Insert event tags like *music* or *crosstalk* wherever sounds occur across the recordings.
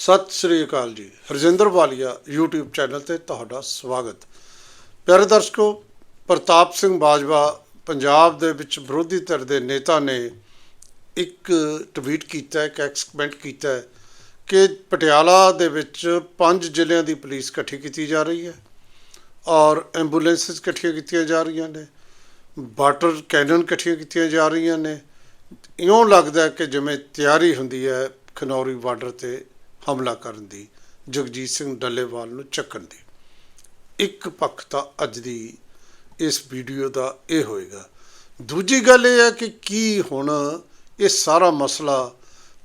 ਸਤਿ ਸ੍ਰੀ ਅਕਾਲ ਜੀ। ਹਰਜਿੰਦਰ ਵਾਲੀਆ, YouTube channel ਤੇ ਤੁਹਾਡਾ ਸਵਾਗਤ। ਪਿਆਰੇ ਦਰਸ਼ਕੋ, ਪ੍ਰਤਾਪ ਸਿੰਘ ਬਾਜਵਾ ਪੰਜਾਬ ਦੇ ਵਿੱਚ ਵਿਰੋਧੀ ਧਿਰ ਦੇ ਨੇਤਾ ਨੇ ਇੱਕ ਟਵੀਟ ਕੀਤਾ ਹੈ, ਇੱਕ ਐਕਸਪੈਂਟ ਕੀਤਾ ਹੈ ਕਿ ਪਟਿਆਲਾ ਦੇ ਵਿੱਚ ਪੰਜ ਜ਼ਿਲ੍ਹਿਆਂ ਦੀ ਪੁਲਿਸ ਇਕੱਠੀ ਕੀਤੀ ਜਾ ਰਹੀ ਹੈ ਔਰ ਐਂਬੂਲੈਂਸਸ ਇਕੱਠੀਆਂ ਕੀਤੀਆਂ ਜਾ ਰਹੀਆਂ ਨੇ, ਵਾਟਰ ਕੈਨਨ ਇਕੱਠੀਆਂ ਕੀਤੀਆਂ ਜਾ ਰਹੀਆਂ ਨੇ। ਇਉਂ ਲੱਗਦਾ ਕਿ ਜਿਵੇਂ ਤਿਆਰੀ ਹੁੰਦੀ ਹੈ ਖਨੌਰੀ ਬਾਰਡਰ ਤੇ ਹਮਲਾ ਕਰਨ ਦੀ, ਜਗਜੀਤ ਸਿੰਘ ਡੱਲੇਵਾਲ ਨੂੰ ਚੱਕਣ ਦੀ। ਇੱਕ ਪੱਖ ਤਾਂ ਅੱਜ ਦੀ ਇਸ ਵੀਡੀਓ ਦਾ ਇਹ ਹੋਏਗਾ। ਦੂਜੀ ਗੱਲ ਇਹ ਹੈ ਕਿ ਕੀ ਹੁਣ ਇਹ ਸਾਰਾ ਮਸਲਾ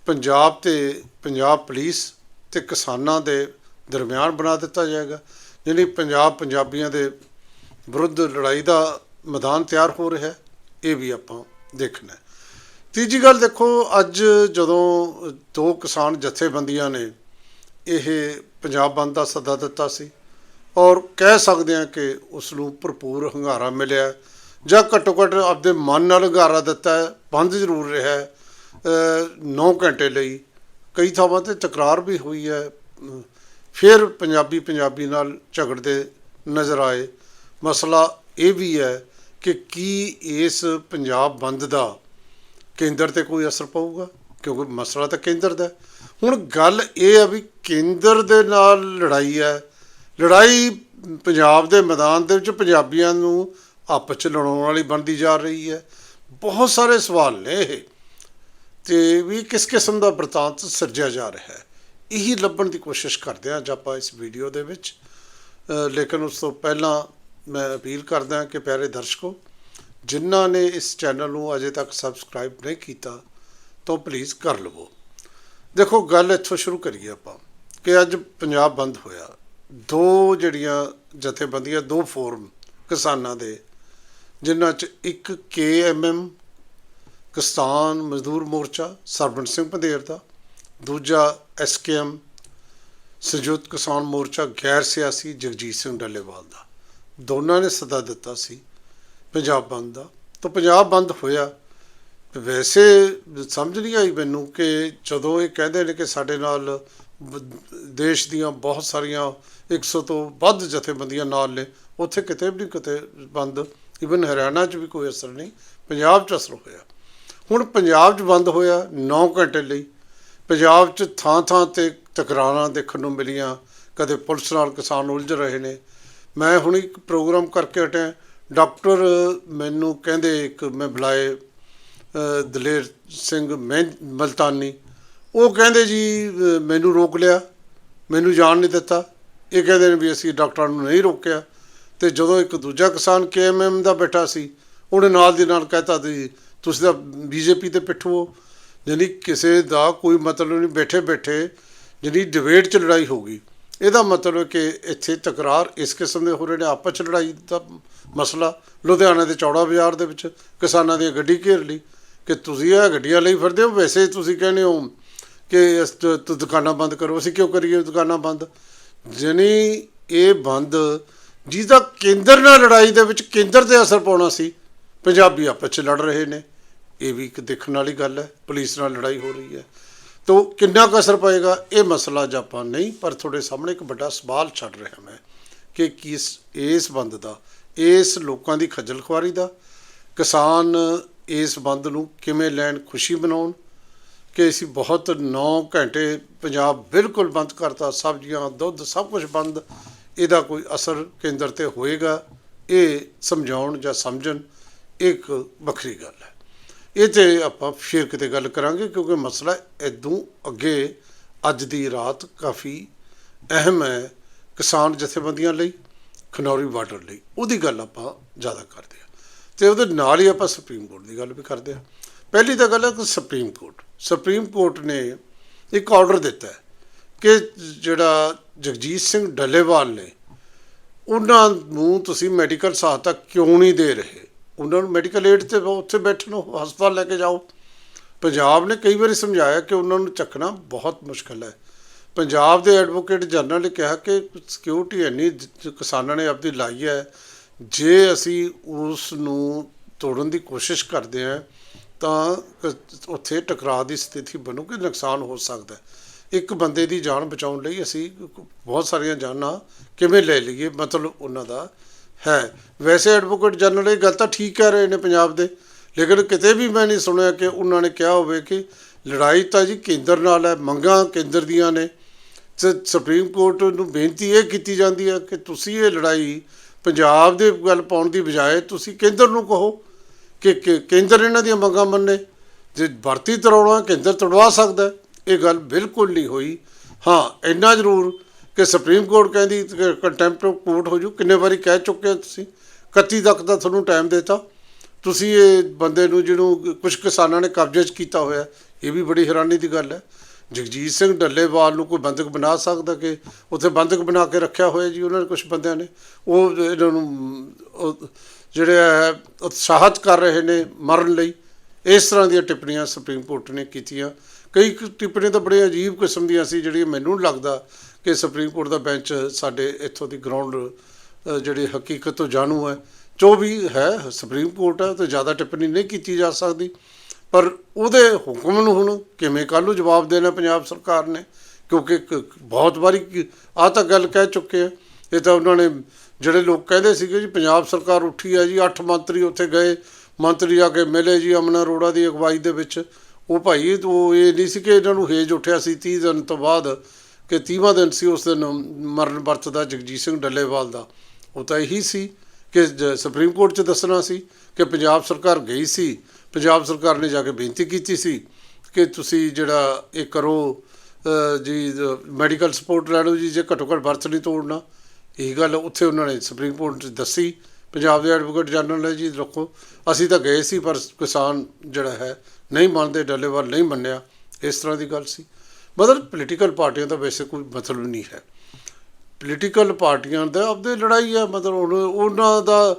ਪੰਜਾਬ ਤੇ ਪੰਜਾਬ ਪੁਲਿਸ ਤੇ ਕਿਸਾਨਾਂ ਦੇ ਦਰਮਿਆਨ ਬਣਾ ਦਿੱਤਾ ਜਾਏਗਾ, ਯਾਨੀ ਪੰਜਾਬ ਪੰਜਾਬੀਆਂ ਦੇ ਵਿਰੁੱਧ ਲੜਾਈ ਦਾ ਮੈਦਾਨ ਤਿਆਰ ਹੋ ਰਿਹਾ ਇਹ ਵੀ ਆਪਾਂ ਦੇਖਣਾ ਤੀਜੀ ਗੱਲ ਦੇਖੋ, ਅੱਜ ਜਦੋਂ ਦੋ ਕਿਸਾਨ ਜਥੇਬੰਦੀਆਂ ਨੇ ਇਹ ਪੰਜਾਬ ਬੰਦ ਦਾ ਸੱਦਾ ਦਿੱਤਾ ਸੀ ਔਰ ਕਹਿ ਸਕਦੇ ਹਾਂ ਕਿ ਉਸ ਨੂੰ ਭਰਪੂਰ ਹੰਗਾਰਾ ਮਿਲਿਆ ਜਾਂ ਘੱਟੋ ਘੱਟ ਆਪਦੇ ਮਨ ਨਾਲ ਹੰਗਾਰਾ ਦਿੱਤਾ ਹੈ, ਬੰਦ ਜ਼ਰੂਰ ਰਿਹਾ ਹੈ। 9 ਘੰਟੇ ਲਈ ਕਈ ਥਾਵਾਂ ਤੇ ਤਕਰਾਰ ਵੀ ਹੋਈ ਹੈ। ਫਿਰ ਪੰਜਾਬੀ ਪੰਜਾਬੀ ਨਾਲ ਝਗੜਦੇ ਨਜ਼ਰ ਆਏ। ਮਸਲਾ ਇਹ ਵੀ ਹੈ ਕਿ ਕੀ ਇਸ ਪੰਜਾਬ ਬੰਦ ਦਾ ਕੇਂਦਰ ਤੇ ਕੋਈ ਅਸਰ ਪਊਗਾ? ਕਿਉਂਕਿ ਮਸਲਾ ਤਾਂ ਕੇਂਦਰ ਦਾ ਹੁਣ ਗੱਲ ਇਹ ਆ ਵੀ ਕੇਂਦਰ ਦੇ ਨਾਲ ਲੜਾਈ ਹੈ। ਲੜਾਈ ਪੰਜਾਬ ਦੇ ਮੈਦਾਨ ਦੇ ਵਿੱਚ ਪੰਜਾਬੀਆਂ ਨੂੰ ਆਪਸ ਚ ਲੜਾਉਣ ਵਾਲੀ ਬਣਦੀ ਜਾ ਰਹੀ ਹੈ। ਬਹੁਤ ਸਾਰੇ ਸਵਾਲ ਨੇ ਇਹ। ਤੇ ਵੀ ਕਿਸ ਕਿਸਮ ਦਾ ਬਰਤਾਂਤ ਸਿਰਜਿਆ ਜਾ ਰਿਹਾ ਹੈ। ਇਹੀ ਲੱਭਣ ਦੀ ਕੋਸ਼ਿਸ਼ ਕਰਦੇ ਹਾਂ ਅੱਜ ਆਪਾਂ ਇਸ ਵੀਡੀਓ ਦੇ ਵਿੱਚ। ਲੇਕਿਨ ਉਸ ਤੋਂ ਪਹਿਲਾਂ ਮੈਂ ਅਪੀਲ ਕਰਦਾ ਕਿ ਪਿਆਰੇ ਦਰਸ਼ਕੋ ਜਿਨ੍ਹਾਂ ਨੇ ਇਸ ਚੈਨਲ ਨੂੰ ਅਜੇ ਤੱਕ ਸਬਸਕ੍ਰਾਈਬ ਨਹੀਂ ਕੀਤਾ, ਤਾਂ ਪਲੀਜ਼ ਕਰ ਲਵੋ। ਦੇਖੋ, ਗੱਲ ਇੱਥੋਂ ਸ਼ੁਰੂ ਕਰੀਏ ਆਪਾਂ ਕਿ ਅੱਜ ਪੰਜਾਬ ਬੰਦ ਹੋਇਆ। ਦੋ ਜਿਹੜੀਆਂ ਜਥੇਬੰਦੀਆਂ, ਦੋ ਫੋਰਮ ਕਿਸਾਨਾਂ ਦੇ, ਜਿਨ੍ਹਾਂ 'ਚ ਇੱਕ ਕੇਐਮਐਮ ਕਿਸਾਨ ਮਜ਼ਦੂਰ ਮੋਰਚਾ ਸਰਬੰਸ ਸਿੰਘ ਪੰਧੇਰ ਦਾ, ਦੂਜਾ ਐਸਕੇਐਮ ਸੰਯੁਕਤ ਕਿਸਾਨ ਮੋਰਚਾ, ਗੈਰ ਸਿਆਸੀ ਜਗਜੀਤ ਸਿੰਘ ਡੱਲੇਵਾਲ ਦਾ। ਦੋਨਾਂ ਨੇ ਸੱਦਾ ਦਿੱਤਾ ਸੀ ਪੰਜਾਬ ਬੰਦ ਦਾ ਤਾਂ ਪੰਜਾਬ ਬੰਦ ਹੋਇਆ। ਵੈਸੇ ਸਮਝ ਨਹੀਂ ਆਈ ਮੈਨੂੰ ਕਿ ਜਦੋਂ ਇਹ ਕਹਿੰਦੇ ਨੇ ਕਿ ਸਾਡੇ ਨਾਲ ਦੇਸ਼ ਦੀਆਂ ਬਹੁਤ ਸਾਰੀਆਂ 100 ਤੋਂ ਵੱਧ ਜਥੇਬੰਦੀਆਂ ਨਾਲ ਨੇ, ਉੱਥੇ ਕਿਤੇ ਵੀ ਨਹੀਂ ਕਿਤੇ ਬੰਦ। ਇਵਨ ਹਰਿਆਣਾ 'ਚ ਵੀ ਕੋਈ ਅਸਰ ਨਹੀਂ। ਪੰਜਾਬ 'ਚ ਅਸਰ ਹੋਇਆ। ਹੁਣ ਪੰਜਾਬ 'ਚ ਬੰਦ ਹੋਇਆ 9 ਘੰਟੇ ਲਈ। ਪੰਜਾਬ 'ਚ ਥਾਂ ਥਾਂ ਤੇ ਤਕਰਾਰਾਂ ਦੇਖਣ ਨੂੰ ਮਿਲੀਆਂ। ਕਦੇ ਪੁਲਿਸ ਨਾਲ ਕਿਸਾਨ ਉਲਝ ਰਹੇ ਨੇ। ਮੈਂ ਹੁਣ ਇੱਕ ਪ੍ਰੋਗਰਾਮ ਕਰਕੇ ਹਟਿਆ। ਡਾਕਟਰ ਮੈਨੂੰ ਕਹਿੰਦੇ ਇੱਕ ਮੈਂ ਬੁਲਾਏ ਦਲੇਰ ਸਿੰਘ ਮਹਿ, ਮਲਤਾਨੀ। ਉਹ ਕਹਿੰਦੇ ਜੀ ਮੈਨੂੰ ਰੋਕ ਲਿਆ, ਮੈਨੂੰ ਜਾਣ ਨਹੀਂ ਦਿੱਤਾ। ਇਹ ਕਹਿੰਦੇ ਨੇ ਵੀ ਅਸੀਂ ਡਾਕਟਰਾਂ ਨੂੰ ਨਹੀਂ ਰੋਕਿਆ। ਤੇ ਜਦੋਂ ਇੱਕ ਦੂਜਾ ਕਿਸਾਨ ਕੇਐਮਐਮ ਦਾ ਬੈਠਾ ਸੀ, ਉਹਨੇ ਨਾਲ ਦੀ ਨਾਲ ਕਹਿਤਾ ਸੀ ਤੁਸੀਂ ਤਾਂ ਬੀਜੇਪੀ ਤੇ ਪਿੱਠੂ ਹੋ ਯਾਨੀ ਕਿਸੇ ਦਾ ਕੋਈ ਮਤਲਬ ਨਹੀਂ ਬੈਠੇ ਬੈਠੇ ਜਿਹੜੀ ਡਿਬੇਟ 'ਚ ਲੜਾਈ ਹੋ ਗਈ। ਇਹਦਾ ਮਤਲਬ ਕਿ ਇੱਥੇ ਤਕਰਾਰ ਇਸ ਕਿਸਮ ਦੇ ਹੋ ਰਹੇ ਨੇ, ਆਪਸ 'ਚ ਲੜਾਈ ਦਾ ਮਸਲਾ, ਲੁਧਿਆਣਾ ਦੇ ਚੌੜਾ ਬਾਜ਼ਾਰ ਦੇ ਵਿੱਚ ਕਿਸਾਨਾਂ ਦੀ ਗੱਡੀ ਘੇਰ ਲਈ ਕਿ ਤੁਸੀਂ ਇਹ ਗੱਡੀਆਂ ਲਈ ਫਿਰਦੇ ਹੋ? ਵੈਸੇ ਤੁਸੀਂ ਕਹਿੰਦੇ ਹੋ ਕਿ ਇਸ ਤ- ਦੁਕਾਨਾਂ ਬੰਦ ਕਰੋ, ਅਸੀਂ ਕਿਉਂ ਕਰੀਏ ਦੁਕਾਨਾਂ ਬੰਦ? ਜਾਣੀ ਇਹ ਬੰਦ ਜਿਹਦਾ ਕੇਂਦਰ ਨਾਲ ਲੜਾਈ ਦੇ ਵਿੱਚ ਕੇਂਦਰ ਤੇ ਅਸਰ ਪਾਉਣਾ ਸੀ, ਪੰਜਾਬੀ ਆਪਸ 'ਚ ਲੜ ਰਹੇ ਨੇ। ਇਹ ਵੀ ਇੱਕ ਦੇਖਣ ਵਾਲੀ ਗੱਲ ਹੈ, ਪੁਲਿਸ ਨਾਲ ਲੜਾਈ ਹੋ ਰਹੀ ਹੈ। ਤੋ ਕਿੰਨਾ ਕੁ ਅਸਰ ਪਏਗਾ? ਇਹ ਮਸਲਾ ਅੱਜ ਆਪਾਂ ਨਹੀਂ, ਪਰ ਤੁਹਾਡੇ ਸਾਹਮਣੇ ਇੱਕ ਵੱਡਾ ਸਵਾਲ ਛੱਡ ਰਿਹਾ ਮੈਂ ਕਿ ਕਿਸ, ਇਸ ਬੰਦ ਦਾ, ਇਸ ਲੋਕਾਂ ਦੀ ਖੱਜਲ ਖੁਆਰੀ ਦਾ, ਕਿਸਾਨ ਇਸ ਬੰਦ ਨੂੰ ਕਿਵੇਂ ਲੈਣ ਖੁਸ਼ੀ ਮਨਾਉਣ, ਕਿ ਅਸੀਂ ਬਹੁਤ 9 ਘੰਟੇ ਪੰਜਾਬ ਬਿਲਕੁਲ ਬੰਦ ਕਰਤਾ, ਸਬਜ਼ੀਆਂ, ਦੁੱਧ ਸਭ ਕੁਝ ਬੰਦ, ਇਹਦਾ ਕੋਈ ਅਸਰ ਕੇਂਦਰ ਤੇ ਹੋਏਗਾ? ਇਹ ਸਮਝਾਉਣ ਜਾਂ ਸਮਝਣ ਇੱਕ ਵੱਖਰੀ ਗੱਲ ਹੈ। ਇਹ ਤੇ ਆਪਾਂ ਫਿਰ ਕਿਤੇ ਗੱਲ ਕਰਾਂਗੇ, ਕਿਉਂਕਿ ਮਸਲਾ ਇਦੋਂ ਅੱਗੇ ਅੱਜ ਦੀ ਰਾਤ ਕਾਫੀ ਅਹਿਮ ਹੈ ਕਿਸਾਨ ਜਥੇਬੰਦੀਆਂ ਲਈ, ਖਨੌਰੀ ਬਾਰਡਰ ਲਈ। ਉਹਦੀ ਗੱਲ ਆਪਾਂ ਜ਼ਿਆਦਾ ਕਰਦੇ ਹਾਂ। ਤੇ ਉਹਦੇ ਨਾਲ ਹੀ ਆਪਾਂ ਸੁਪਰੀਮ ਕੋਰਟ ਦੀ ਗੱਲ ਵੀ ਕਰਦੇ ਹਾਂ। ਪਹਿਲੀ ਤਾਂ ਗੱਲ ਹੈ ਕਿ ਸੁਪਰੀਮ ਕੋਰਟ ਸੁਪਰੀਮ ਕੋਰਟ ਨੇ ਇੱਕ ਆਰਡਰ ਦਿੱਤਾ ਹੈ ਕਿ ਜਿਹੜਾ ਜਗਜੀਤ ਸਿੰਘ ਡੱਲੇਵਾਲ ਨੇ, ਉਹਨਾਂ ਨੂੰ ਤੁਸੀਂ ਮੈਡੀਕਲ ਸਹਾਇਤਾ ਕਿਉਂ ਨਹੀਂ ਦੇ ਰਹੇ? ਉਹਨਾਂ ਨੂੰ ਮੈਡੀਕਲ ਏਡ ਤੇ ਉੱਥੇ ਬੈਠਣ ਨੂੰ ਹਸਪਤਾਲ ਲੈ ਕੇ ਜਾਓ। ਪੰਜਾਬ ਨੇ ਕਈ ਵਾਰੀ ਸਮਝਾਇਆ ਕਿ ਉਹਨਾਂ ਨੂੰ ਚੱਕਣਾ ਬਹੁਤ ਮੁਸ਼ਕਲ ਹੈ। ਪੰਜਾਬ ਦੇ ਐਡਵੋਕੇਟ ਜਨਰਲ ਨੇ ਕਿਹਾ ਕਿ ਸਿਕਿਉਰਿਟੀ ਇੰਨੀ ਕਿਸਾਨਾਂ ਨੇ ਆਪਦੀ ਲਾਈ ਹੈ। ਜੇ ਅਸੀਂ ਉਸ ਨੂੰ ਤੋੜਨ ਦੀ ਕੋਸ਼ਿਸ਼ ਕਰਦੇ ਹਾਂ, ਤਾਂ ਕ- ਉੱਥੇ ਟਕਰਾਅ ਦੀ ਸਥਿਤੀ ਬਣੂਗੀ, ਨੁਕਸਾਨ ਹੋ ਸਕਦਾ ਇੱਕ ਬੰਦੇ ਦੀ ਜਾਨ ਬਚਾਉਣ ਲਈ ਅਸੀਂ ਬਹੁਤ ਸਾਰੀਆਂ ਜਾਨਾਂ ਕਿਵੇਂ ਲੈ ਲਈਏ, ਮਤਲਬ ਉਹਨਾਂ ਦਾ ਹੈ। ਵੈਸੇ ਐਡਵੋਕੇਟ ਜਨਰਲ ਇਹ ਗੱਲ ਤਾਂ ਠੀਕ ਕਹਿ ਰਹੇ ਨੇ ਪੰਜਾਬ ਦੇ, ਲੇਕਿਨ ਕਿਤੇ ਵੀ ਮੈਂ ਨਹੀਂ ਸੁਣਿਆ ਕਿ ਉਹਨਾਂ ਨੇ ਕਿਹਾ ਹੋਵੇ ਕਿ ਲੜਾਈ ਤਾਂ ਜੀ ਕੇਂਦਰ ਨਾਲ ਹੈ, ਮੰਗਾਂ ਕੇਂਦਰ ਦੀਆਂ ਨੇ। ਤੇ ਸੁਪਰੀਮ ਕੋਰਟ ਨੂੰ ਬੇਨਤੀ ਇਹ ਕੀਤੀ ਜਾਂਦੀ ਹੈ ਕਿ ਤੁਸੀਂ ਇਹ ਲੜਾਈ ਪੰਜਾਬ ਦੇ ਗੱਲ ਪਾਉਣ ਦੀ ਬਜਾਏ ਤੁਸੀਂ ਕੇਂਦਰ ਨੂੰ ਕਹੋ ਕਿ ਕੇਂਦਰ ਇਹਨਾਂ ਦੀਆਂ ਮੰਗਾਂ ਮੰਨੇ। ਜੇ ਭਰਤੀ ਤਰਾਉਣਾ ਕੇਂਦਰ ਤੜਵਾ ਸਕਦਾ ਇਹ ਗੱਲ ਬਿਲਕੁਲ ਨਹੀਂ ਹੋਈ। ਹਾਂ, ਇੰਨਾ ਜ਼ਰੂਰ ਕਿ ਸੁਪਰੀਮ ਕੋਰਟ ਕਹਿੰਦੀ ਕੰਟੈਂਪਟ ਆਫ ਕੋਰਟ ਹੋ ਜੂ। ਕਿੰਨੇ ਵਾਰੀ ਕਹਿ ਚੁੱਕੇ ਹੋ ਤੁਸੀਂ? 31 ਤੱਕ ਦਾ ਤੁਹਾਨੂੰ ਟਾਈਮ ਦਿੱਤਾ। ਤੁਸੀਂ ਇਹ ਬੰਦੇ ਨੂੰ ਜਿਹਨੂੰ ਕੁਝ ਕਿਸਾਨਾਂ ਨੇ ਕਬਜ਼ੇ 'ਚ ਕੀਤਾ ਹੋਇਆ, ਇਹ ਵੀ ਬੜੀ ਹੈਰਾਨੀ ਦੀ ਗੱਲ ਹੈ। ਜਗਜੀਤ ਸਿੰਘ ਡੱਲੇਵਾਲ ਨੂੰ ਕੋਈ ਬੰਦਕ ਬਣਾ ਸਕਦਾ ਕਿ ਉੱਥੇ ਬੰਦਕ ਬਣਾ ਕੇ ਰੱਖਿਆ ਹੋਇਆ ਜੀ ਉਹਨਾਂ ਨੇ ਕੁਝ ਬੰਦਿਆਂ ਨੇ? ਉਹ ਇਹਨਾਂ ਨੂੰ ਜਿਹੜੇ ਹੈ ਉਤਸ਼ਾਹਤ ਕਰ ਰਹੇ ਨੇ ਮਰਨ ਲਈ। ਇਸ ਤਰ੍ਹਾਂ ਦੀਆਂ ਟਿੱਪਣੀਆਂ ਸੁਪਰੀਮ ਕੋਰਟ ਨੇ ਕੀਤੀਆਂ। ਕਈ ਟਿੱਪਣੀਆਂ ਤਾਂ ਬੜੇ ਅਜੀਬ ਕਿਸਮ ਦੀਆਂ ਸੀ, ਜਿਹੜੀਆਂ ਮੈਨੂੰ ਨਹੀਂ ਲੱਗਦਾ ਕਿ ਸੁਪਰੀਮ ਕੋਰਟ ਦਾ ਬੈਂਚ ਸਾਡੇ ਇੱਥੋਂ ਦੀ ਗਰਾਊਂਡ ਜਿਹੜੀ ਹਕੀਕਤ ਤੋਂ ਜਾਣੂ ਹੈ। ਜੋ ਵੀ ਹੈ ਸੁਪਰੀਮ ਕੋਰਟ ਹੈ, ਤੇ ਜ਼ਿਆਦਾ ਟਿੱਪਣੀ ਨਹੀਂ ਕੀਤੀ ਜਾ ਸਕਦੀ। ਪਰ ਉਹਦੇ ਹੁਕਮ ਨੂੰ ਹੁਣ ਕਿਵੇਂ ਕੱਲ੍ਹ ਨੂੰ ਜਵਾਬ ਦੇਣਾ ਪੰਜਾਬ ਸਰਕਾਰ ਨੇ? ਕਿਉਂਕਿ ਇੱਕ ਬਹੁਤ ਵਾਰੀ ਆ ਤਾਂ ਗੱਲ ਕਹਿ ਚੁੱਕੇ ਆ। ਇਹ ਤਾਂ ਉਹਨਾਂ ਨੇ ਜਿਹੜੇ ਲੋਕ ਕਹਿੰਦੇ ਸੀਗੇ ਜੀ, ਪੰਜਾਬ ਸਰਕਾਰ ਉੱਠੀ ਹੈ ਜੀ, ਅੱਠ ਮੰਤਰੀ ਉੱਥੇ ਗਏ। ਮੰਤਰੀ ਆ ਕੇ ਮਿਲੇ ਜੀ ਅਮਨ ਅਰੋੜਾ ਦੀ ਅਗਵਾਈ ਦੇ ਵਿੱਚ। ਉਹ ਭਾਈ, ਉਹ ਇਹ ਨਹੀਂ ਸੀ ਕਿ ਇਹਨਾਂ ਨੂੰ ਹੇਜ ਉੱਠਿਆ ਸੀ 30 ਦਿਨ ਤੋਂ ਬਾਅਦ। ਕਿ 30ਵਾਂ ਦਿਨ ਸੀ ਉਸ ਦਿਨ ਮਰਨ ਵਰਤ ਦਾ ਜਗਜੀਤ ਸਿੰਘ ਡੱਲੇਵਾਲ ਦਾ। ਉਹ ਤਾਂ ਇਹੀ ਸੀ ਕਿ ਜ- ਸੁਪਰੀਮ ਕੋਰਟ 'ਚ ਦੱਸਣਾ ਸੀ ਕਿ ਪੰਜਾਬ ਸਰਕਾਰ ਗਈ ਸੀ। ਪੰਜਾਬ ਸਰਕਾਰ ਨੇ ਜਾ ਕੇ ਬੇਨਤੀ ਕੀਤੀ ਸੀ ਕਿ ਤੁਸੀਂ ਜਿਹੜਾ ਇਹ ਕਰੋ ਜੀ, ਮੈਡੀਕਲ ਸਪੋਰਟ ਲੈ ਲਓ ਜੀ, ਜੇ ਘੱਟੋ ਘੱਟ ਵਰਤ ਨਹੀਂ ਤੋੜਨਾ। ਇਹ ਗੱਲ ਉੱਥੇ ਉਹਨਾਂ ਨੇ ਸੁਪਰੀਮ ਕੋਰਟ 'ਚ ਦੱਸੀ। ਪੰਜਾਬ ਦੇ ਐਡਵੋਕੇਟ ਜਨਰਲ ਨੇ ਜੀ, ਰੱਖੋ। ਅਸੀਂ ਤਾਂ ਗਏ ਸੀ, ਪਰ ਕਿਸਾਨ ਜਿਹੜਾ ਹੈ ਨਹੀਂ ਮੰਨਦੇ, ਡੱਲੇਵਾਲ ਨਹੀਂ ਮੰਨਿਆ। ਇਸ ਤਰ੍ਹਾਂ ਦੀ ਗੱਲ ਸੀ। ਮਤਲਬ ਪੋਲੀਟੀਕਲ ਪਾਰਟੀਆਂ ਦਾ ਵੈਸੇ ਕੋਈ ਮਤਲਬ ਨਹੀਂ ਹੈ। ਪੋਲੀਟੀਕਲ ਪਾਰਟੀਆਂ ਦਾ ਆਪਦੇ ਲੜਾਈ ਹੈ ਮਤਲਬ ਹੁਣ ਉਹਨਾਂ ਦਾ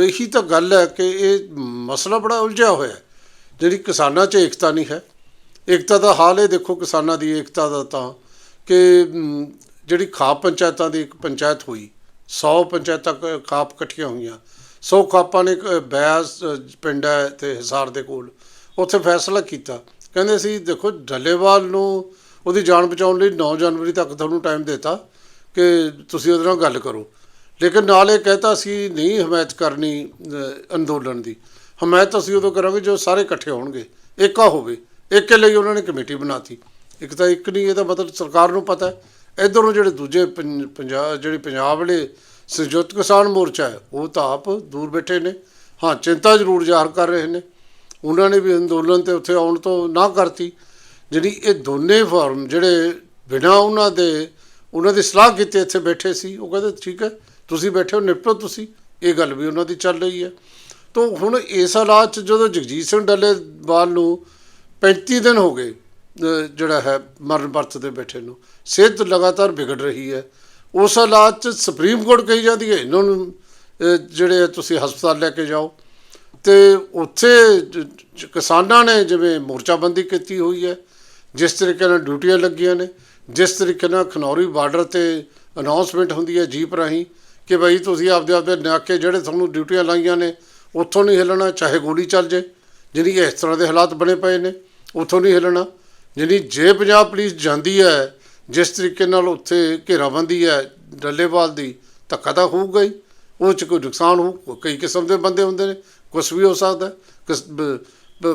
ਇਹੀ ਤਾਂ ਗੱਲ ਹੈ ਕਿ ਇਹ ਮਸਲਾ ਬੜਾ ਉਲਝਿਆ ਹੋਇਆ ਹੈ। ਜਿਹੜੀ ਕਿਸਾਨਾਂ 'ਚ ਏਕਤਾ ਨਹੀਂ ਹੈ। ਏਕਤਾ ਦਾ ਹਾਲ ਇਹ ਦੇਖੋ ਕਿਸਾਨਾਂ ਦੀ ਏਕਤਾ ਦਾ ਤਾਂ ਕਿ ਜਿਹੜੀ ਖਾਪ ਪੰਚਾਇਤਾਂ ਦੀ ਇੱਕ ਪੰਚਾਇਤ ਹੋਈ 100 ਪੰਚਾਇਤਾਂ ਕ- ਖਾਪ ਇਕੱਠੀਆਂ ਹੋਈਆਂ। 100 ਖਾਪਾਂ ਨੇ ਇੱਕ ਬਿਆਸ ਪਿੰਡ ਹੈ ਤੇ ਹਿਸਾਰ ਦੇ ਕੋਲ। ਉੱਥੇ ਫੈਸਲਾ ਕੀਤਾ। ਕਹਿੰਦੇ ਸੀ, ਦੇਖੋ, ਡੱਲੇਵਾਲ ਨੂੰ ਉਹਦੀ ਜਾਨ ਬਚਾਉਣ ਲਈ 9 ਜਨਵਰੀ ਤੱਕ ਤੁਹਾਨੂੰ ਟਾਈਮ ਦਿੱਤਾ ਕਿ ਤੁਸੀਂ ਉਹਦੇ ਨਾਲ ਗੱਲ ਕਰੋ। ਲੇਕਿਨ ਨਾਲ ਇਹ ਕਹਿਤਾ ਸੀ, ਨਹੀਂ, ਹਮਾਇਤ ਕਰਨੀ ਅੰਦੋਲਨ ਦੀ। ਹਮਾਇਤ ਅਸੀਂ ਉਦੋਂ ਕਰਾਂਗੇ ਜੋ ਸਾਰੇ ਇਕੱਠੇ ਹੋਣਗੇ। ਏਕਾ ਹੋਵੇ। ਏਕੇ ਲਈ ਉਹਨਾਂ ਨੇ ਕਮੇਟੀ ਬਣਾਤੀ। ਇੱਕ ਤਾਂ ਇੱਕ ਨਹੀਂ ਇਹਦਾ ਮਤਲਬ ਸਰਕਾਰ ਨੂੰ ਪਤਾ ਹੈ। ਇਧਰੋਂ ਜਿਹੜੇ ਦੂਜੇ ਪੰਜ- ਪੰਜਾਬ ਜਿਹੜੇ ਪੰਜਾਬ ਵਾਲੇ ਸੰਯੁਕਤ ਕਿਸਾਨ ਮੋਰਚਾ ਹੈ, ਉਹ ਤਾਂ ਆਪ ਦੂਰ ਬੈਠੇ ਨੇ। ਹਾਂ, ਚਿੰਤਾ ਜ਼ਰੂਰ ਜ਼ਾਹਰ ਕਰ ਰਹੇ ਨੇ। ਉਹਨਾਂ ਨੇ ਵੀ ਅੰਦੋਲਨ ਤੇ ਉੱਥੇ ਆਉਣ ਤੋਂ ਨਾ ਕਰਤੀ। ਜਿਹੜੀ ਇਹ ਦੋਨੇ ਫਾਰਮ ਜਿਹੜੇ ਬਿਨਾਂ ਉਹਨਾਂ ਦੇ, ਉਹਨਾਂ ਦੀ ਸਲਾਹ ਕੀਤੇ ਇੱਥੇ ਬੈਠੇ ਸੀ, ਉਹ ਕਹਿੰਦੇ ਠੀਕ ਹੈ, ਤੁਸੀਂ ਬੈਠੇ ਹੋ, ਨਿਪਟੋ ਤੁਸੀਂ, ਇਹ ਗੱਲ ਵੀ ਉਹਨਾਂ ਦੀ ਚੱਲ ਰਹੀ ਹੈ। ਤੋਂ ਹੁਣ ਇਸ ਹਾਲਾਤ 'ਚ ਜਦੋਂ ਜਗਜੀਤ ਸਿੰਘ ਡੱਲੇਵਾਲ ਨੂੰ 35 ਦਿਨ ਹੋ ਗਏ ਜਿਹੜਾ ਹੈ ਮਰਨ ਪਰਤ 'ਤੇ ਬੈਠੇ ਨੂੰ, ਸਿਹਤ ਲਗਾਤਾਰ ਵਿਗੜ ਰਹੀ ਹੈ। ਉਸ ਹਾਲਾਤ 'ਚ ਸੁਪਰੀਮ ਕੋਰਟ ਕਹੀ ਜਾਂਦੀ ਹੈ, ਇਹਨਾਂ ਨੂੰ ਜਿਹੜੇ ਤੁਸੀਂ ਹਸਪਤਾਲ ਲੈ ਕੇ ਜਾਓ। ਤੇ ਉੱਥੇ ਕਿਸਾਨਾਂ ਨੇ ਜਿਵੇਂ ਮੋਰਚਾਬੰਦੀ ਕੀਤੀ ਹੋਈ ਹੈ ਜਿਸ ਤਰੀਕੇ ਨਾਲ ਡਿਊਟੀਆਂ ਲੱਗੀਆਂ ਨੇ, ਜਿਸ ਤਰੀਕੇ ਨਾਲ ਖਨੌਰੀ ਬਾਰਡਰ ਤੇ ਅਨਾਉਂਸਮੈਂਟ ਹੁੰਦੀ ਹੈ ਜੀਪ ਰਾਹੀਂ ਕਿ ਭਾਈ ਤੁਸੀਂ ਆਪਦੇ ਆਪਦੇ ਨਾਕੇ ਜਿਹੜੇ ਤੁਹਾਨੂੰ ਡਿਊਟੀਆਂ ਲਾਈਆਂ ਨੇ, ਉੱਥੋਂ ਨਹੀਂ ਹਿੱਲਣਾ, ਚਾਹੇ ਗੋਲੀ ਚੱਲ ਜੇ ਜਿਹੜੀ ਇਸ ਤਰ੍ਹਾਂ ਦੇ ਹਾਲਾਤ ਬਣੇ ਪਏ ਨੇ, ਉੱਥੋਂ ਨਹੀਂ ਹਿੱਲਣਾ ਜਿਹੜੀ ਜੇ ਪੰਜਾਬ ਪੁਲਿਸ ਜਾਂਦੀ ਹੈ, ਜਿਸ ਤਰੀਕੇ ਨਾਲ ਉੱਥੇ ਘੇਰਾਬੰਦੀ ਹੈ ਡੱਲੇਵਾਲ ਦੀ, ਧੱਕਾ ਤਾਂ ਹੋਊਗਾ ਹੀ, ਉਹ ਚ ਕੋਈ ਨੁਕਸਾਨ ਹੋ ਕਈ ਕਿਸਮ ਦੇ ਬੰਦੇ ਹੁੰਦੇ ਨੇ ਕੁਝ ਵੀ ਹੋ ਸਕਦਾ ਹੈ।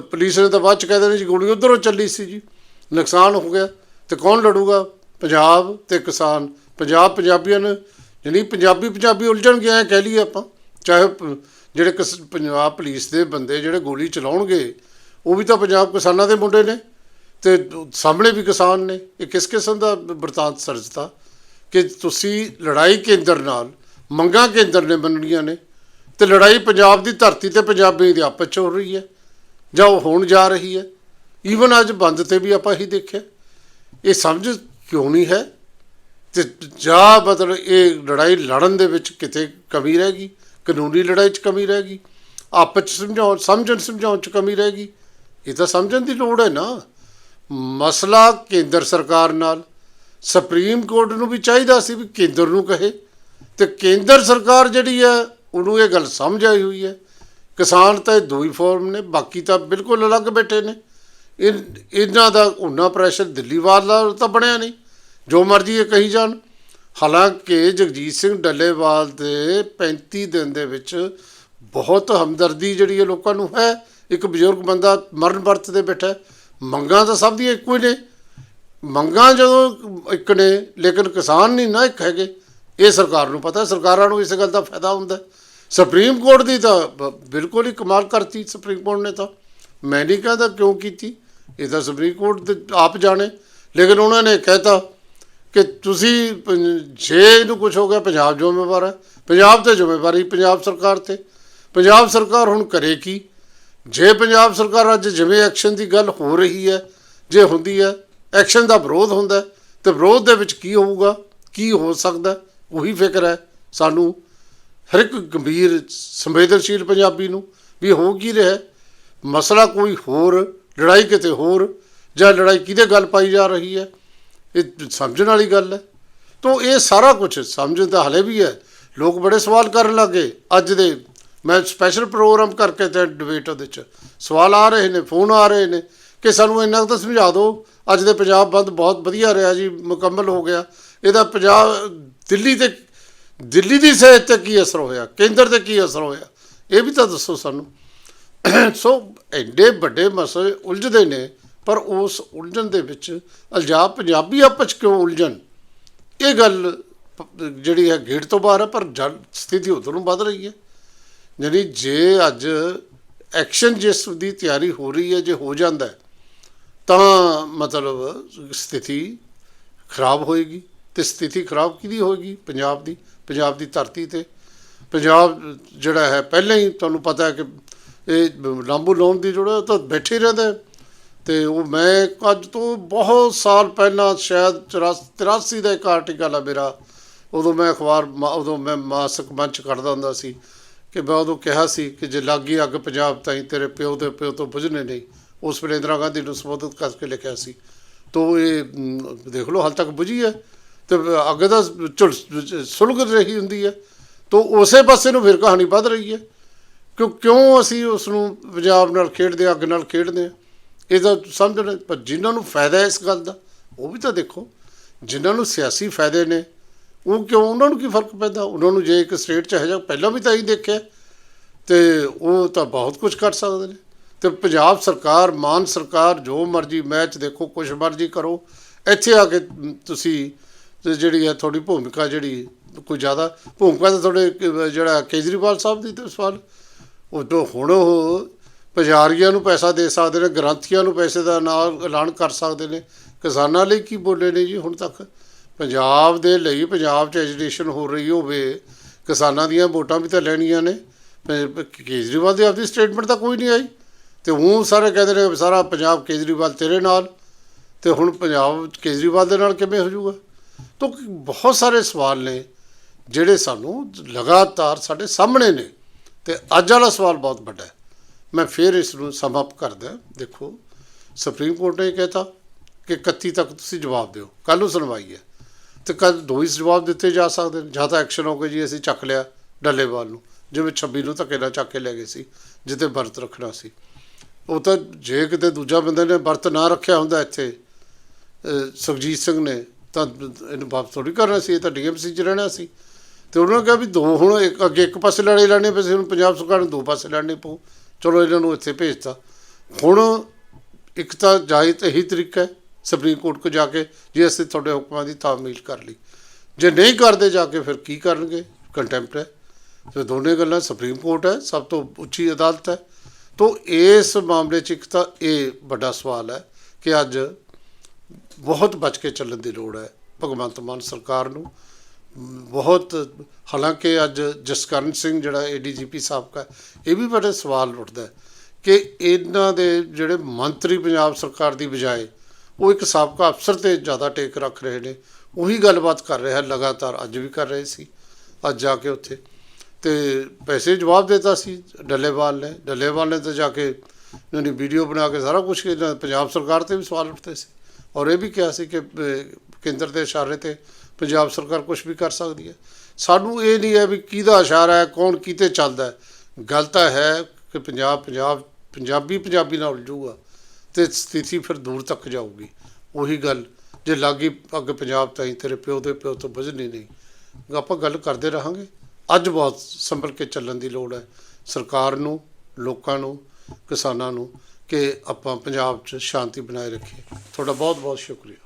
ਪੁਲਿਸ ਨੇ ਤਾਂ ਬਾਅਦ ਚ ਕਹਿ ਦੇਣਾ ਜੀ, ਗੋਲੀ ਉਧਰੋਂ ਚੱਲੀ ਸੀ ਜੀ ਨੁਕਸਾਨ ਹੋ ਗਿਆ ਤੇ ਕੌਣ ਲੜੂਗਾ? ਪੰਜਾਬ ਤੇ ਕਿਸਾਨ। ਪੰਜਾਬ ਪੰਜਾਬੀਆਂ ਨੇ ਜਿਹੜੀ ਪੰਜਾਬੀ ਪੰਜਾਬੀ ਉਲਝਣ ਗਿਆ ਕਹਿ ਲਈਏ ਆਪਾਂ। ਚਾਹੇ ਜਿਹੜੇ ਕਿਸ- ਪੰਜਾਬ ਪੁਲਿਸ ਦੇ ਬੰਦੇ ਜਿਹੜੇ ਗੋਲੀ ਚਲਾਉਣਗੇ, ਉਹ ਵੀ ਤਾਂ ਪੰਜਾਬ ਕਿਸਾਨਾਂ ਦੇ ਮੁੰਡੇ ਨੇ ਤੇ ਸਾਹਮਣੇ ਵੀ ਕਿਸਾਨ ਨੇ। ਇਹ ਕਿਸ ਕਿਸਮ ਦਾ ਵਰਤਾਂਤ ਸਰਜਤਾ ਕਿ ਤੁਸੀਂ ਲੜਾਈ ਕੇਂਦਰ ਨਾਲ ਮੰਗਾਂ ਕੇਂਦਰ ਨੇ ਮੰਨਣੀਆਂ ਨੇ ਤੇ ਲੜਾਈ ਪੰਜਾਬ ਦੀ ਧਰਤੀ ਤੇ ਪੰਜਾਬੀ ਦੇ ਆਪਸ 'ਚ ਹੋ ਰਹੀ ਹੈ ਜਾਂ ਉਹ ਹੋਣ ਜਾ ਰਹੀ ਹੈ। ਈਵਨ ਅੱਜ ਬੰਦ ਤੇ ਵੀ ਆਪਾਂ ਹੀ ਦੇਖਿਆ। ਇਹ ਸਮਝ ਕਿਉਂ ਨਹੀਂ ਹੈ? ਤੇ ਜਾਂ ਮਤਲਬ ਇਹ ਲੜਾਈ ਲੜਨ ਦੇ ਵਿੱਚ ਕਿਤੇ ਕਮੀ ਰਹਿ ਗਈ। ਕਾਨੂੰਨੀ ਲੜਾਈ 'ਚ ਕਮੀ ਰਹਿ ਗਈ। ਆਪਸ 'ਚ ਸਮਝਾਉਣ, ਸਮਝਣ ਸਮਝਾਉਣ 'ਚ ਕਮੀ ਰਹਿ ਗਈ। ਇਹ ਤਾਂ ਸਮਝਣ ਦੀ ਲੋੜ ਹੈ ਨਾ। ਮਸਲਾ ਕੇਂਦਰ ਸਰਕਾਰ ਨਾਲ। ਸੁਪਰੀਮ ਕੋਰਟ ਨੂੰ ਵੀ ਚਾਹੀਦਾ ਸੀ ਵੀ ਕੇਂਦਰ ਨੂੰ ਕਹੇ। ਤੇ ਕੇਂਦਰ ਸਰਕਾਰ ਜਿਹੜੀ ਹੈ, ਉਹਨੂੰ ਇਹ ਗੱਲ ਸਮਝ ਆਈ ਹੋਈ ਹੈ। ਕਿਸਾਨ ਤਾਂ ਇਹ ਦੋ ਹੀ ਫਾਰਮ ਨੇ, ਬਾਕੀ ਤਾਂ ਬਿਲਕੁਲ ਅਲੱਗ ਬੈਠੇ ਨੇ। ਇਹ ਇਹਨਾਂ ਦਾ ਉਹਨਾਂ ਪ੍ਰੈਸ਼ਰ ਦਿੱਲੀ ਵਾਲ ਤਾਂ ਬਣਿਆ ਨਹੀਂ। ਜੋ ਮਰਜ਼ੀ ਇਹ ਕਹੀ ਜਾਣ। ਹਾਲਾਂਕਿ ਜਗਜੀਤ ਸਿੰਘ ਡੱਲੇਵਾਲ ਦੇ 35 ਦਿਨ ਦੇ ਵਿੱਚ ਬਹੁਤ ਹਮਦਰਦੀ ਜਿਹੜੀ ਹੈ ਲੋਕਾਂ ਨੂੰ ਹੈ। ਇੱਕ ਬਜ਼ੁਰਗ ਬੰਦਾ ਮਰਨ ਵਰਤ ਤੇ ਬੈਠਾ ਮੰਗਾਂ ਤਾਂ ਸਭ ਦੀਆਂ ਇੱਕੋ ਹੀ ਨੇ। ਮੰਗਾਂ ਜਦੋਂ ਇੱਕ ਨੇ, ਲੇਕਿਨ ਕਿਸਾਨ ਨਹੀਂ ਨਾ ਇੱਕ ਹੈਗੇ। ਇਹ ਸਰਕਾਰ ਨੂੰ ਪਤਾ ਸਰਕਾਰਾਂ ਨੂੰ ਇਸ ਗੱਲ ਦਾ ਫਾਇਦਾ ਹੁੰਦਾ ਸੁਪਰੀਮ ਕੋਰਟ ਦੀ ਤਾਂ ਬਿਲਕੁਲ ਹੀ ਕਮਾਲ ਕਰਤੀ ਸੁਪਰੀਮ ਕੋਰਟ ਨੇ ਤਾਂ। ਮੈਂ ਨਹੀਂ ਕਹਿੰਦਾ ਕਿਉਂ ਕੀਤੀ। ਇਹ ਤਾਂ ਸੁਪਰੀਮ ਕੋਰਟ 'ਤੇ ਆਪ ਜਾਣੇ। ਲੇਕਿਨ ਉਹਨਾਂ ਨੇ ਕਹਿਤਾ ਕਿ ਤੁਸੀਂ ਜੇ ਇਹਨੂੰ ਕੁਝ ਹੋ ਗਿਆ ਪੰਜਾਬ ਜ਼ਿੰਮੇਵਾਰ ਹੈ। ਪੰਜਾਬ ਤੇ ਜ਼ਿੰਮੇਵਾਰੀ ਪੰਜਾਬ ਸਰਕਾਰ ਤੇ। ਪੰਜਾਬ ਸਰਕਾਰ ਹੁਣ ਕਰੇ ਕੀ? ਜੇ ਪੰਜਾਬ ਸਰਕਾਰ ਅੱਜ ਜਿਵੇਂ ਐਕਸ਼ਨ ਦੀ ਗੱਲ ਹੋ ਰਹੀ ਹੈ ਜੇ ਹੁੰਦੀ ਹੈ ਐਕਸ਼ਨ ਦਾ ਵਿਰੋਧ ਹੁੰਦਾ ਹੈ, ਤੇ ਵਿਰੋਧ ਦੇ ਵਿੱਚ ਕੀ ਹੋਊਗਾ ਕੀ ਹੋ ਸਕਦਾ ਉਹੀ ਫਿਕਰ ਹੈ ਸਾਨੂੰ। ਹਰ ਇੱਕ ਗੰਭੀਰ ਸੰਵੇਦਨਸ਼ੀਲ ਪੰਜਾਬੀ ਨੂੰ ਵੀ ਹੋ ਕੀ ਰਿਹਾ ਮਸਲਾ ਕੋਈ ਹੋਰ ਲੜਾਈ ਕਿਤੇ ਹੋਰ ਜਾਂ ਲੜਾਈ ਕਿਹਦੇ ਗੱਲ ਪਾਈ ਜਾ ਰਹੀ ਹੈ? ਇਹ ਸਮਝਣ ਵਾਲੀ ਗੱਲ ਹੈ। ਤੋਂ ਇਹ ਸਾਰਾ ਕੁਝ ਸਮਝਣ ਦਾ ਹਲੇ ਵੀ ਹੈ। ਲੋਕ ਬੜੇ ਸਵਾਲ ਕਰਨ ਲੱਗੇ ਅੱਜ ਦੇ ਮੈਂ ਸਪੈਸ਼ਲ ਪ੍ਰੋਗਰਾਮ ਕਰਕੇ ਤੇ ਡਿਬੇਟ ਉਹਦੇ ਚ ਸਵਾਲ ਆ ਰਹੇ ਨੇ ਫੋਨ ਆ ਰਹੇ ਨੇ। ਕਿ ਸਾਨੂੰ ਇੰਨਾ ਕੁ ਤਾਂ ਸਮਝਾ ਦਿਓ। ਅੱਜ ਦੇ ਪੰਜਾਬ ਬੰਦ ਬਹੁਤ ਵਧੀਆ ਰਿਹਾ ਜੀ, ਮੁਕੰਮਲ ਹੋ ਗਿਆ। ਇਹਦਾ ਪੰਜਾਬ, ਦਿੱਲੀ ਤੇ, ਦਿੱਲੀ ਦੀ ਸਿਹਤ ਤੇ ਕੀ ਅਸਰ ਹੋਇਆ? ਕੇਂਦਰ ਤੇ ਕੀ ਅਸਰ ਹੋਇਆ? ਇਹ ਵੀ ਤਾਂ ਦੱਸੋ ਸਾਨੂੰ। *coughs* ਸੋ ਐਡੇ ਵੱਡੇ ਮਸਲੇ ਉਲਝਦੇ ਨੇ, ਪਰ ਉਸ ਉਲਝਣ ਦੇ ਵਿੱਚ ਅਲਜਾਬ ਪੰਜਾਬੀ ਆਪਸ 'ਚ ਕਿਉਂ ਉਲਝਣ? ਇਹ ਗੱਲ ਜਿਹੜੀ ਹੈ ਗੇੜ ਤੋਂ ਬਾਹਰ ਹੈ, ਪਰ ਜਲ ਸਥਿਤੀ ਉਧਰ ਨੂੰ ਵੱਧ ਰਹੀ ਹੈ। ਯਾਨੀ ਜੇ ਅੱਜ ਐਕਸ਼ਨ ਜਿਸ ਦੀ ਤਿਆਰੀ ਹੋ ਰਹੀ ਹੈ, ਜੇ ਹੋ ਜਾਂਦਾ ਤਾਂ ਮਤਲਬ ਸਥਿਤੀ ਖਰਾਬ ਹੋਏਗੀ ਤੇ ਸਥਿਤੀ ਖਰਾਬ ਕਿਹਦੀ ਹੋਏਗੀ? ਪੰਜਾਬ ਦੀ ਪੰਜਾਬ ਦੀ ਧਰਤੀ ਤੇ। ਪੰਜਾਬ ਜਿਹੜਾ ਹੈ, ਪਹਿਲਾਂ ਹੀ ਤੁਹਾਨੂੰ ਪਤਾ ਹੈ ਕਿ ਇਹ ਲਾਂਬੂ ਲਾਉਣ ਦੀ ਜਿਹੜਾ ਉਹ ਤਾਂ ਬੈਠੇ ਹੀ ਰਹਿੰਦਾ ਹੈ। ਤੇ ਉਹ ਮੈਂ ਅੱਜ ਤੋਂ ਬਹੁਤ ਸਾਲ ਪਹਿਲਾਂ ਸ਼ਾਇਦ 83 ਦਾ ਇੱਕ ਆਰਟੀਕਲ ਆ ਮੇਰਾ। ਉਦੋਂ ਮੈਂ ਅਖਬਾਰ ਮਾ- ਉਦੋਂ ਮੈਂ ਮਾਸਕ ਮੰਚ ਕੱਢਦਾ ਹੁੰਦਾ ਸੀ ਕਿ ਮੈਂ ਉਦੋਂ ਕਿਹਾ ਸੀ ਕਿ ਜੇ ਲੱਗੀ ਅੱਗ ਪੰਜਾਬ ਤਾਈਂ ਤੇਰੇ ਪਿਓ ਦੇ ਪਿਓ ਤੋਂ ਬੁਝਣੇ ਨਹੀਂ। ਉਸ ਵੇਲੇ ਇੰਦਰਾ ਗਾਂਧੀ ਨੂੰ ਸੰਬੋਧਿਤ ਕਰਕੇ ਲਿਖਿਆ ਸੀ। ਤੋ ਇਹ ਦੇਖ ਲਓ ਹਾਲ ਤੱਕ ਬੁਝੀ ਹੈ। ਤੇ ਅੱਗ ਦਾ ਝੁਲ ਸੁਲਗ ਰਹੀ ਹੁੰਦੀ ਹੈ। ਤੋ ਉਸੇ ਪਾਸੇ ਨੂੰ ਫਿਰ ਕਹਾਣੀ ਵੱਧ ਰਹੀ ਹੈ। ਕਿਉਂ ਕਿਉਂ ਅਸੀਂ ਉਸ ਨੂੰ ਪੰਜਾਬ ਨਾਲ ਖੇਡਦੇ ਹਾਂ, ਅੱਗ ਨਾਲ ਖੇਡਦੇ ਹਾਂ? ਇਹਦਾ ਸਮਝਣ ਪਰ ਜਿਨ੍ਹਾਂ ਨੂੰ ਫਾਇਦਾ ਇਸ ਗੱਲ ਦਾ ਉਹ ਵੀ ਤਾਂ ਦੇਖੋ। ਜਿਨ੍ਹਾਂ ਨੂੰ ਸਿਆਸੀ ਫਾਇਦੇ ਨੇ ਉਹ ਕਿਉਂ ਉਹਨਾਂ ਨੂੰ ਕੀ ਫ਼ਰਕ ਪੈਂਦਾ? ਉਹਨਾਂ ਨੂੰ ਜੇ ਇੱਕ ਸਟੇਟ ਚ ਹੈ ਜਾਂ ਪਹਿਲਾਂ ਵੀ ਤਾਂ ਹੀ ਦੇਖਿਆ। ਤੇ ਉਹ ਤਾਂ ਬਹੁਤ ਕੁਝ ਕਰ ਸਕਦੇ ਨੇ। ਤੇ ਪੰਜਾਬ ਸਰਕਾਰ ਮਾਨ ਸਰਕਾਰ ਜੋ ਮਰਜ਼ੀ ਮੈਚ ਦੇਖੋ ਕੁਛ ਮਰਜ਼ੀ ਕਰੋ ਇੱਥੇ ਆ ਕੇ ਤੁਸੀਂ ਜਿਹੜੀ ਹੈ ਤੁਹਾਡੀ ਭੂਮਿਕਾ ਜਿਹੜੀ ਕੋਈ ਜ਼ਿਆਦਾ ਭੂਮਿਕਾ ਤਾਂ ਤੁਹਾਡੇ ਜਿਹੜਾ ਕੇਜਰੀਵਾਲ ਸਾਹਿਬ ਦੀ ਤੇ ਸਵਾਲ ਉਹ ਹੁਣ ਉਹ ਪੁਜਾਰੀਆਂ ਨੂੰ ਪੈਸਾ ਦੇ ਸਕਦੇ ਨੇ, ਗ੍ਰੰਥੀਆਂ ਨੂੰ ਪੈਸੇ ਦਾ ਨਾਲ ਐਲਾਨ ਕਰ ਸਕਦੇ ਨੇ। ਕਿਸਾਨਾਂ ਲਈ ਕੀ ਬੋਲੇ ਨੇ ਜੀ ਹੁਣ ਤੱਕ? ਪੰਜਾਬ ਦੇ ਲਈ ਪੰਜਾਬ 'ਚ ਐਜੀਟੇਸ਼ਨ ਹੋ ਰਹੀ ਹੋਵੇ, ਕਿਸਾਨਾਂ ਦੀਆਂ ਵੋਟਾਂ ਵੀ ਤਾਂ ਲੈਣੀਆਂ ਨੇ। ਕੇਜਰੀਵਾਲ ਦੀ ਆਪਣੀ ਸਟੇਟਮੈਂਟ ਤਾਂ ਕੋਈ ਨਹੀਂ ਆਈ। ਤੇ ਹੁਣ ਸਾਰੇ ਕਹਿੰਦੇ ਨੇ ਸਾਰਾ ਪੰਜਾਬ ਕੇਜਰੀਵਾਲ ਤੇਰੇ ਨਾਲ। ਤੇ ਹੁਣ ਪੰਜਾਬ ਕੇਜਰੀਵਾਲ ਦੇ ਨਾਲ ਕਿਵੇਂ ਹੋ ਜਾਊਗਾ ਤਾਂ ਬਹੁਤ ਸਾਰੇ ਸਵਾਲ ਨੇ, ਜਿਹੜੇ ਸਾਨੂੰ ਲਗਾਤਾਰ ਸਾਡੇ ਸਾਹਮਣੇ ਨੇ। ਤੇ ਅੱਜ ਵਾਲਾ ਸਵਾਲ ਬਹੁਤ ਵੱਡਾ ਹੈ। ਮੈਂ ਫਿਰ ਇਸ ਨੂੰ ਸਮਾਪਤ ਕਰਦਾ ਦੇਖੋ ਸੁਪਰੀਮ ਕੋਰਟ ਨੇ ਕਹਿਤਾ ਕਿ 31 ਤੱਕ ਤੁਸੀਂ ਜਵਾਬ ਦਿਓ। ਕੱਲ੍ਹ ਨੂੰ ਸੁਣਵਾਈ ਹੈ। ਤੇ ਕੱਲ ਦੋ ਹੀ ਜਵਾਬ ਦਿੱਤੇ ਜਾ ਸਕਦੇ ਨੇ। ਜਾਂ ਤਾਂ ਐਕਸ਼ਨ ਹੋ ਕੇ ਜੀ, ਅਸੀਂ ਚੱਕ ਲਿਆ ਡੱਲੇਵਾਲ ਨੂੰ, ਜਿਵੇਂ 26 ਨੂੰ ਧੱਕੇ ਨਾਲ ਚੱਕ ਕੇ ਲੈ ਗਏ ਸੀ ਜਿੱਤੇ ਵਰਤ ਰੱਖਣਾ ਸੀ। ਉਹ ਤਾਂ ਜੇ ਕਿਤੇ ਦੂਜਾ ਬੰਦੇ ਨੇ ਵਰਤ ਨਾ ਰੱਖਿਆ ਹੁੰਦਾ ਇੱਥੇ ਸੁਖਜੀਤ ਸਿੰਘ ਨੇ, ਤਾਂ ਇਹਨੂੰ ਵਾਪਸ ਥੋੜੀ ਕਰਨਾ ਸੀ, ਇਹ ਤਾਂ ਡੀਐਮਸੀ 'ਚ ਰਹਿਣਾ ਸੀ। ਤੇ ਉਹਨਾਂ ਨੇ ਕਿਹਾ ਵੀ ਦੋ ਹੁਣ ਇੱਕ ਅੱਗੇ ਇੱਕ ਪਾਸੇ ਲੜੇ ਲੈਣੇ ਪਏ ਸੀ, ਹੁਣ ਪੰਜਾਬ ਸਰਕਾਰ ਨੂੰ ਦੋ ਪਾਸੇ ਲੜਨੇ ਪਊ। ਚਲੋ ਇਹਨਾਂ ਨੂੰ ਇੱਥੇ ਭੇਜਤਾ। ਹੁਣ ਇੱਕ ਤਾਂ ਜਾਇਜ਼ ਇਹੀ ਤਰੀਕਾ ਹੈ ਸੁਪਰੀਮ ਕੋਰਟ ਕੋ ਜਾ ਕੇ ਜੇ ਅਸੀਂ ਤੁਹਾਡੇ ਹੁਕਮਾਂ ਦੀ ਤਾਮੀਲ ਕਰ ਲਈ। ਜੇ ਨਹੀਂ ਕਰਦੇ ਜਾ ਕੇ ਫਿਰ ਕੀ ਕਰਨਗੇ? ਕੰਟੈਂਪਟ ਹੈ। ਤੇ ਦੋਨੇ ਗੱਲਾਂ ਸੁਪਰੀਮ ਕੋਰਟ ਹੈ, ਸਭ ਤੋਂ ਉੱਚੀ ਅਦਾਲਤ ਹੈ। ਤੋਂ ਇਸ ਮਾਮਲੇ 'ਚ ਇੱਕ ਤਾਂ ਇਹ ਵੱਡਾ ਸਵਾਲ ਹੈ ਕਿ ਅੱਜ ਬਹੁਤ ਬਚ ਕੇ ਚੱਲਣ ਦੀ ਲੋੜ ਹੈ ਭਗਵੰਤ ਮਾਨ ਸਰਕਾਰ ਨੂੰ। ਬਹੁਤ, ਹਾਲਾਂਕਿ ਅੱਜ ਜਸਕਰਨ ਸਿੰਘ ਜਿਹੜਾ ਏਡੀਜੀਪੀ ਸਾਬਕਾ, ਇਹ ਵੀ ਬੜੇ ਸਵਾਲ ਉੱਠਦਾ ਕਿ ਇਹਨਾਂ ਦੇ ਜਿਹੜੇ ਮੰਤਰੀ ਪੰਜਾਬ ਸਰਕਾਰ ਦੀ ਬਜਾਏ ਉਹ ਇੱਕ ਸਾਬਕਾ ਅਫਸਰ ਤੇ ਜ਼ਿਆਦਾ ਟੇਕ ਰੱਖ ਰਹੇ ਨੇ, ਉਹੀ ਗੱਲਬਾਤ ਕਰ ਰਿਹਾ, ਲਗਾਤਾਰ ਅੱਜ ਵੀ ਕਰ ਰਹੇ ਸੀ, ਅੱਜ ਜਾ ਕੇ ਉੱਥੇ। ਤੇ ਪੈਸੇ ਜਵਾਬ ਦਿੱਤਾ ਸੀ, ਡੱਲੇਵਾਲ ਨੇ ਡੱਲੇਵਾਲ ਨੇ ਤਾਂ ਜਾ ਕੇ ਉਹਨੇ ਵੀਡੀਓ ਬਣਾ ਕੇ ਸਾਰਾ ਕੁਝ ਪੰਜਾਬ ਸਰਕਾਰ ਤੇ ਵੀ ਸਵਾਲ ਉੱਠਦੇ ਸੀ। ਔਰ ਇਹ ਵੀ ਕਿਹਾ ਸੀ ਕਿ ਕੇਂਦਰ ਦੇ ਇਸ਼ਾਰੇ ਤੇ ਪੰਜਾਬ ਸਰਕਾਰ ਕੁਝ ਵੀ ਕਰ ਸਕਦੀ ਹੈ। ਸਾਨੂੰ ਇਹ ਨਹੀਂ ਹੈ ਵੀ ਕਿਹਦਾ ਇਸ਼ਾਰਾ ਹੈ, ਕੌਣ ਕਿਤੇ ਚੱਲਦਾ ਹੈ। ਗੱਲ ਤਾਂ ਹੈ ਕਿ ਪੰਜਾਬ ਪੰਜਾਬ, ਪੰਜਾਬੀ ਪੰਜਾਬੀ ਨਾਲ ਉਲਝੂਗਾ ਤੇ ਸਥਿਤੀ ਫਿਰ ਦੂਰ ਤੱਕ ਜਾਊਗੀ। ਉਹੀ ਗੱਲ, ਜੇ ਲੱਗੀ ਅੱਗ ਪੰਜਾਬ ਤਾਈਂ ਤੇਰੇ ਪਿਓ ਦੇ ਪਿਓ ਤੋਂ ਬੁਝਣੀ ਨਹੀਂ। ਆਪਾਂ ਗੱਲ ਕਰਦੇ ਰਹਾਂਗੇ। ਅੱਜ ਬਹੁਤ ਸੰਭਲ ਕੇ ਚੱਲਣ ਦੀ ਲੋੜ ਹੈ। ਸਰਕਾਰ ਨੂੰ, ਲੋਕਾਂ ਨੂੰ, ਕਿਸਾਨਾਂ ਨੂੰ ਕਿ ਆਪਾਂ ਪੰਜਾਬ 'ਚ ਸ਼ਾਂਤੀ ਬਣਾਏ ਰੱਖੀਏ। ਤੁਹਾਡਾ ਬਹੁਤ ਬਹੁਤ ਸ਼ੁਕਰੀਆ।